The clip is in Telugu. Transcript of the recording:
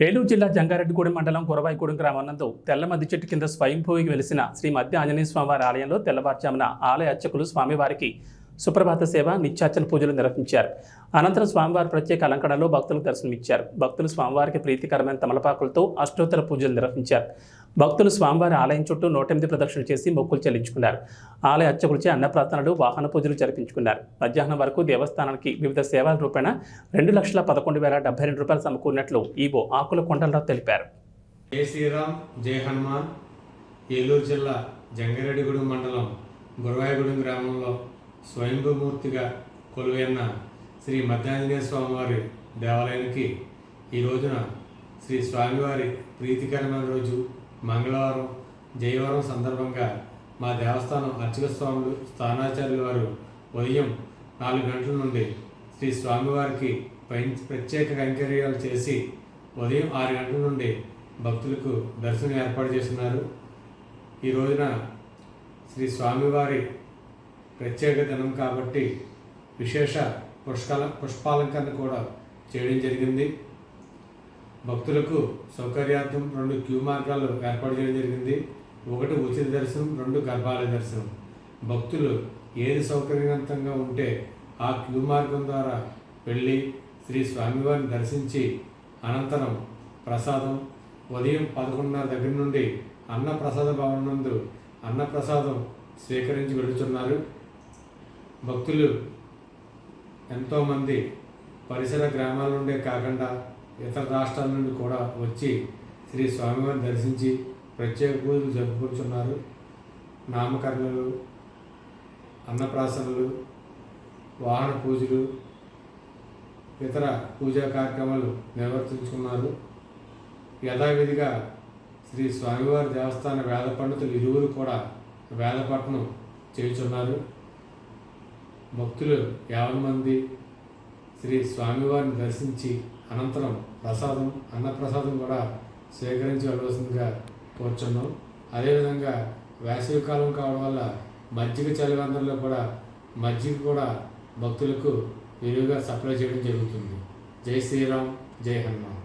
ఏలూరు జిల్లా జంగారెడ్డిగూడెం మండలం గురవాయిగూడెం గ్రామంలో తెల్ల మద్ది చెట్టు కింద స్వయంభూవికి వెలిసిన శ్రీ మధ్య ఆంజనేయ స్వామివారి ఆలయంలో తెల్లవారుజామున ఆలయ అర్చకులు స్వామివారికి సుప్రభాత సేవ నిత్యార్చన పూజలు నిర్వహించారు. అనంతరం స్వామివారి ప్రత్యేక అలంకరణలో భక్తులకు దర్శనమిచ్చారు. భక్తులు స్వామివారికి ప్రీతికరమైన తమలపాకులతో అష్టోత్తర పూజలు నిర్వహించారు. భక్తులు స్వామివారి ఆలయం చుట్టూ నూట ఎనిమిది ప్రదక్షిణలు చేసి మొక్కులు చెల్లించుకున్నారు. ఆలయ అర్చకులచే అన్నప్రార్థనలు వాహన పూజలు జరిపించుకున్నారు. మధ్యాహ్నం వరకు దేవస్థానానికి వివిధ సేవల రూపేణ రెండు లక్షల పదకొండు వేల డెబ్బై రెండు రూపాయలు సమకూరినట్లు ఈవో ఆకుల కొండలరావు తెలిపారు. జై శ్రీరామ్ జై హనుమాన్. ఏలూరు జిల్లా జంగారెడ్డిగూడెం మండలం గురవాయగూడెం గ్రామంలో స్వయంభూమూర్తిగా కొలువైన శ్రీ మధ్యాంజనేయ స్వామివారి దేవాలయానికి ఈ రోజున శ్రీ స్వామివారి ప్రీతికరమైన రోజు మంగళవారం జయవారం సందర్భంగా మా దేవస్థానం అర్చక స్వాములు స్థానాచార్యుల వారు ఉదయం నాలుగు గంటల నుండి శ్రీ స్వామివారికి పై ప్రత్యేక కైంకర్యాలు చేసి ఉదయం ఆరు గంటల నుండి భక్తులకు దర్శనం ఏర్పాటు చేస్తున్నారు. ఈ రోజున శ్రీ స్వామివారి ప్రత్యేక దినం కాబట్టి విశేష పుష్కల పుష్పాలంకరణ కూడా చేయడం జరిగింది. భక్తులకు సౌకర్యార్థం రెండు క్యూ మార్గాలు ఏర్పాటు చేయడం జరిగింది. ఒకటి ఉచిత దర్శనం రెండు గర్భాలయ దర్శనం. భక్తులు ఏది సౌకర్యవంతంగా ఉంటే ఆ క్యూ మార్గం ద్వారా వెళ్ళి శ్రీ స్వామివారిని దర్శించి అనంతరం ప్రసాదం ఉదయం పదకొండున్నర దగ్గర నుండి అన్నప్రసాద భవనం నందు అన్నప్రసాదం స్వీకరించి వెళుతున్నారు. భక్తులు ఎంతోమంది పరిసర గ్రామాల నుండే కాకుండా ఇతర రాష్ట్రాల నుండి కూడా వచ్చి శ్రీ స్వామివారిని దర్శించి ప్రత్యేక పూజలు జరుపుకుంటున్నారు నామకరణలు అన్నప్రాసనలు వాహన పూజలు ఇతర పూజా కార్యక్రమాలు నిర్వర్తించుకున్నారు. యథావిధిగా శ్రీ స్వామివారి దేవస్థాన వేద పండితులు ఇరువురు కూడా వేదపట్నం చేయుచున్నారు. భక్తులు యాభై మంది శ్రీ స్వామివారిని దర్శించి అనంతరం ప్రసాదం అన్నప్రసాదం కూడా స్వీకరించి వెళ్ళవలసిందిగా కోరుచున్నాం. అదేవిధంగా వేసవికాలం కావడం వల్ల మజ్జిగ చలివందరిలో కూడా మజ్జిగ కూడా భక్తులకు విరివిగా సప్లై చేయడం జరుగుతుంది. జై శ్రీరామ్ జై హనుమాన్.